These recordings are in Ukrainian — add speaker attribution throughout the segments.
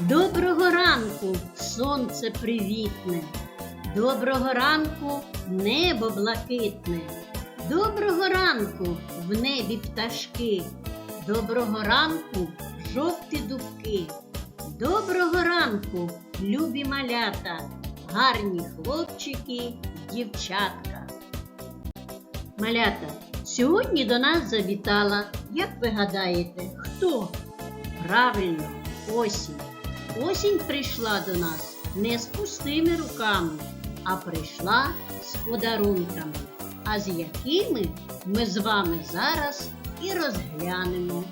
Speaker 1: Доброго ранку, сонце привітне, доброго ранку, небо блакитне, доброго ранку в небі пташки, доброго ранку жовті дубки, доброго ранку, любі малята, гарні хлопчики, дівчатка. Малята, сьогодні до нас завітала, як ви гадаєте, хто? Правильно, осінь. Осінь прийшла до нас не з пустими руками, а прийшла з подарунками, а з якими ми з вами зараз і розглянемо.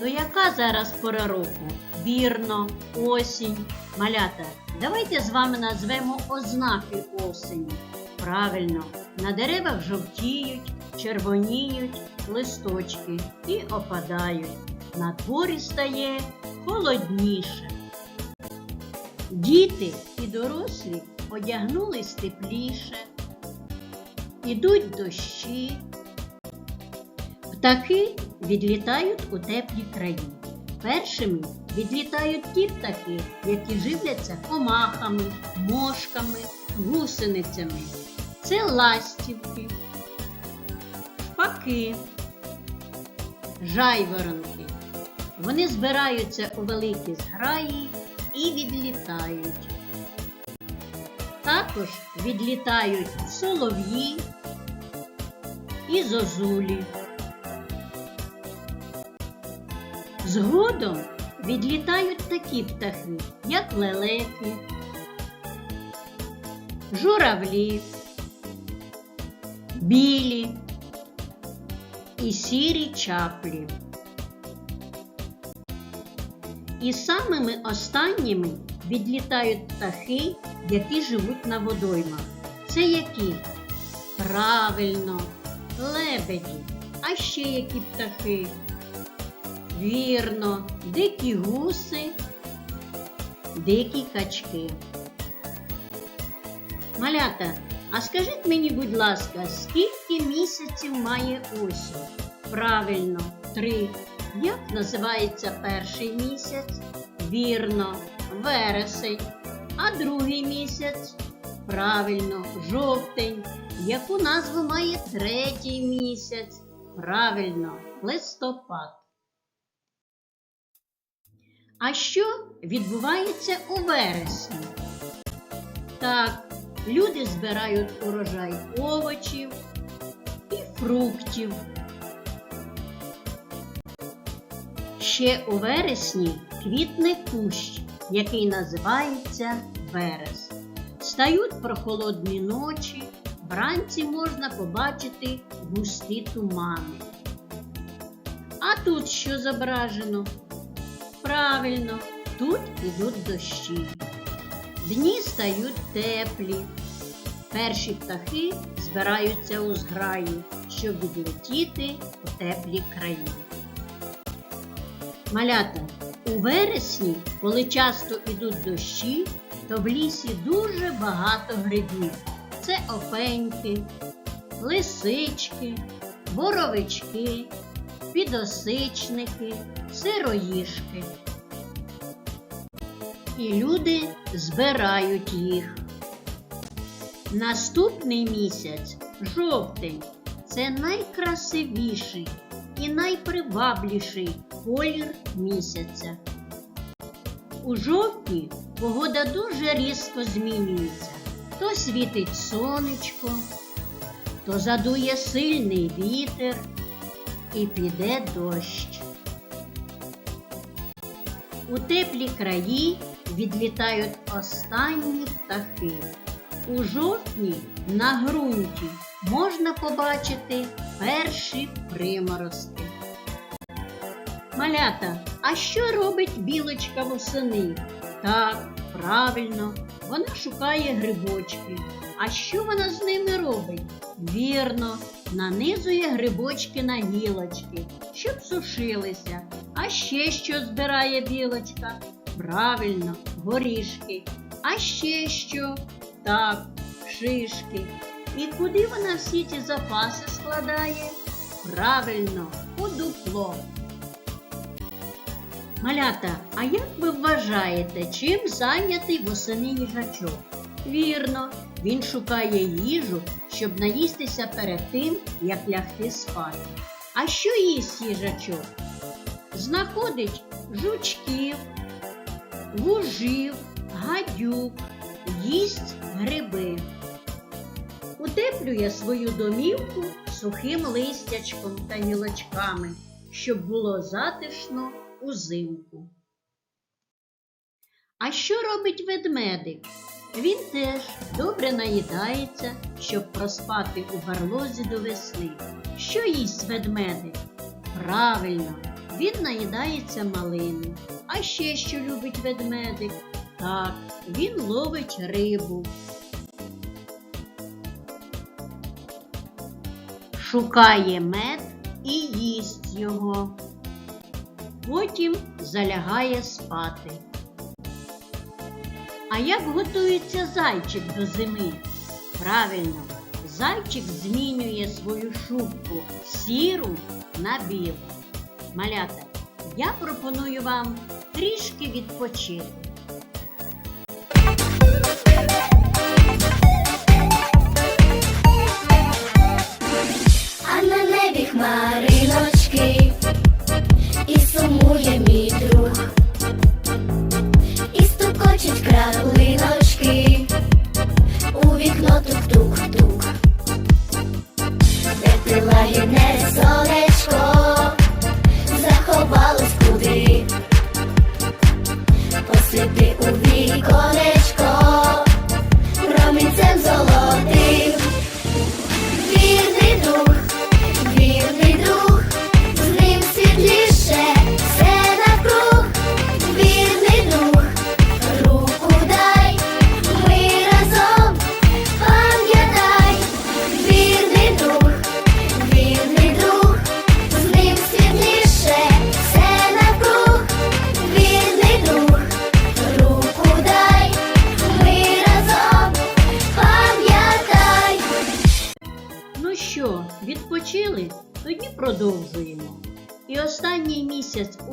Speaker 1: То яка зараз пора року? Вірно, осінь. Малята, давайте з вами назвемо ознаки осені. Правильно, на деревах жовтіють, червоніють листочки і опадають. На дворі стає холодніше. Діти і дорослі одягнулись тепліше, ідуть дощі, птахи відлітають у теплі краї. Першими відлітають ті птахи, які живляться комахами, мошками, гусеницями. Це ластівки, шпаки, жайворонки. Вони збираються у великі зграї і відлітають. Також відлітають солов'ї і зозулі. Згодом відлітають такі птахи, як лелеки, журавлі, білі і сірі чаплі. І самими останніми відлітають птахи, які живуть на водоймах. Це які? Правильно, лебеді. А ще які птахи? Вірно, дикі гуси, дикі качки. Малята, а скажіть мені, будь ласка, скільки місяців має осінь? Правильно, три. Як називається перший місяць? Вірно, вересень. А другий місяць? Правильно, жовтень. Яку назву має третій місяць? Правильно, листопад. А що відбувається у вересні? Так, люди збирають урожай овочів і фруктів. Ще у вересні квітне кущ, який називається верес. Стають прохолодні ночі, вранці можна побачити густі тумани. А тут що зображено? Правильно, тут ідуть дощі. Дні стають теплі. Перші птахи збираються у зграї, щоб відлетіти у теплі краї. Малята, у вересні, коли часто ідуть дощі, то в лісі дуже багато грибів. Це опеньки, лисички, боровички, підосичники, сироїшки. І люди збирають їх. Наступний місяць жовтень це найкрасивіший і найпривабліший колір місяця. У жовтні погода дуже різко змінюється. То світить сонечко, то задує сильний вітер і піде дощ. У теплі краї відлітають останні птахи. У жовтні на ґрунті можна побачити перші приморозки. Малята, а що робить білочка восени? Так, правильно, вона шукає грибочки. А що вона з ними робить? Вірно, нанизує грибочки на гілочки, щоб сушилися. А ще що збирає білочка? Правильно, горішки. А ще що? Так, шишки. І куди вона всі ці запаси складає? Правильно, у дупло. Малята, а як ви вважаєте, чим зайнятий восени їжачок? Вірно, він шукає їжу, щоб наїстися перед тим, як лягти спати. А що їсть їжачок? Знаходить жучків, вужів, гадюк, їсть гриби. Утеплює свою домівку сухим листячком та гілочками, щоб було затишно узимку. А що робить ведмедик? Він теж добре наїдається, щоб проспати у барлозі до весни. Що їсть ведмедик? Правильно, він наїдається малини. А ще що любить ведмедик? Так, він ловить рибу. Шукає мед і їсть його. Потім залягає спати. А як готується зайчик до зими? Правильно, зайчик змінює свою шубку сіру на білу. Малята, я пропоную вам трішки відпочити.
Speaker 2: Небі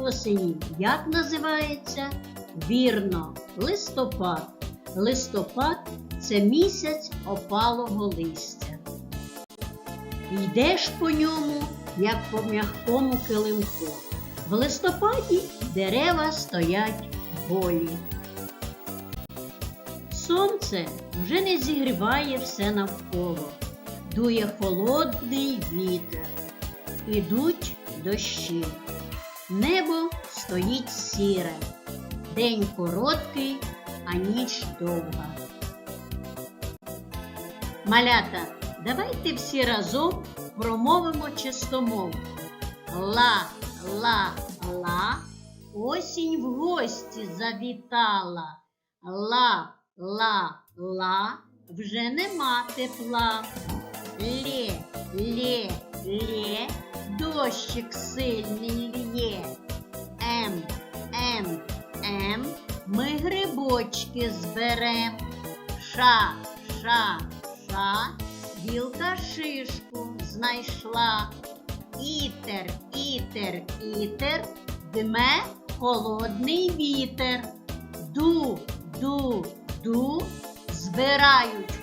Speaker 1: осені як називається? Вірно, листопад. Листопад це місяць опалого листя. Йдеш по ньому, як по м'якому килимку. В листопаді дерева стоять голі. Сонце вже не зігріває все навколо дує холодний вітер, ідуть дощі. Небо стоїть сіре, день короткий, а ніч довга. Малята, давайте всі разом промовимо чистомовку. Ла, ла, ла, осінь в гості завітала. Ла, ла, ла, вже нема тепла. Лє, лє, лє, дощик сильний лє. Ем, ем, ем, ми грибочки зберем. Ша, ша, ша, білка шишку знайшла. Ітер, ітер, ітер, дме холодний вітер. Ду, ду, ду, збирають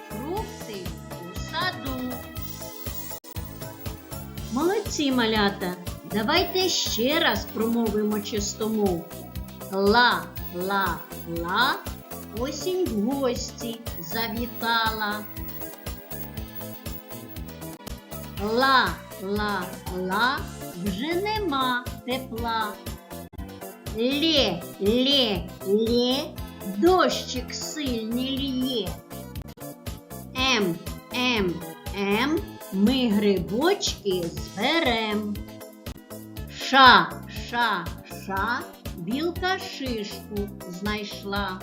Speaker 1: Молодці малята, давайте ще раз промовимо чистомовку. Ла, ла, ла, осінь в гості завітала. Ла, ла, ла, вже нема тепла. Лє, лє, лє, дощик сильний лє. Ем, ем, ем, ми грибочки зберем. Ша, ша, ша, білка шишку знайшла.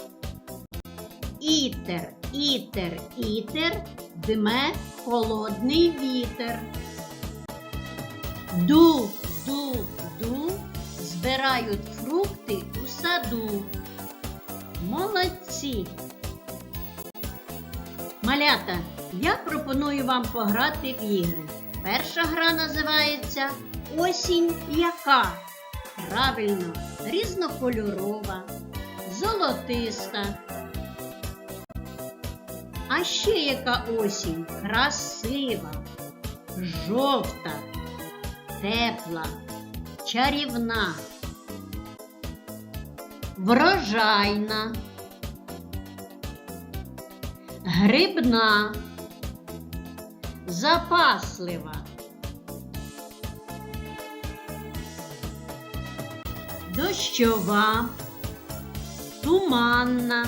Speaker 1: Ітер, ітер, ітер, дме холодний вітер. Ду, ду, ду, збирають фрукти у саду. Молодці! Малята, я пропоную вам пограти в ігри. Перша гра називається Осінь яка. Правильно, різнокольорова, золотиста. А ще яка осінь красива, жовта, тепла, чарівна, врожайна, грибна, запаслива. Дощова, туманна,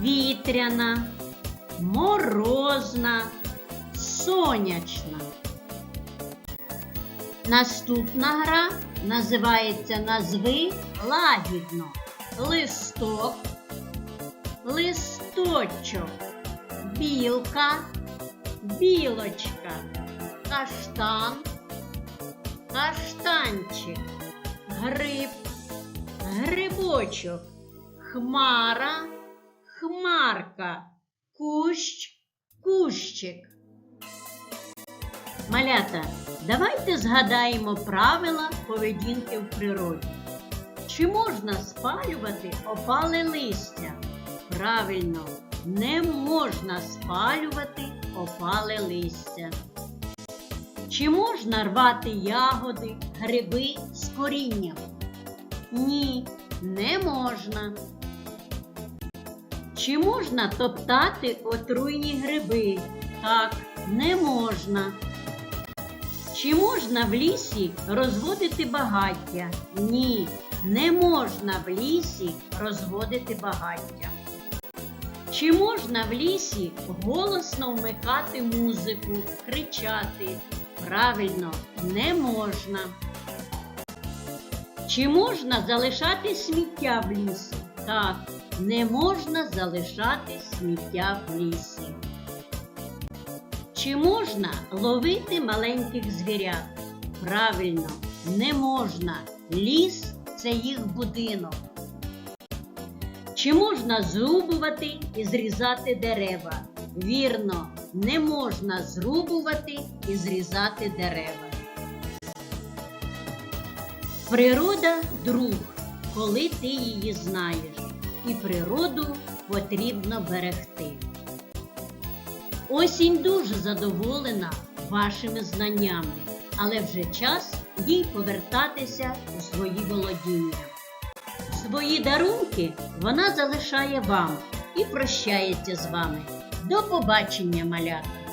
Speaker 1: вітряна, морозна, сонячна. Наступна гра називається Назви лагідно. Листок, листочок, білка, білочка, каштан, каштанчик, гриб, грибочок, хмара, хмарка, кущ, кущик. Малята, давайте згадаємо правила поведінки в природі. Чи можна спалювати опале листя? Правильно, не можна спалювати опале листя. Чи можна рвати ягоди, гриби з корінням? Ні, не можна. Чи можна топтати отруйні гриби? Так, не можна. Чи можна в лісі розводити багаття? Ні, не можна в лісі розводити багаття. Чи можна в лісі голосно вмикати музику, кричати? Правильно, не можна. Чи можна залишати сміття в лісі? Так, не можна залишати сміття в лісі. Чи можна ловити маленьких звірят? Правильно, не можна. Ліс це їх будинок. Чи можна зрубувати і зрізати дерева? Вірно, не можна зрубувати і зрізати дерева. Природа друг, коли ти її знаєш, і природу потрібно берегти. Осінь дуже задоволена вашими знаннями, але вже час їй повертатися у свої володіння. Свої дарунки вона залишає вам і прощається з вами. До побачення, малята!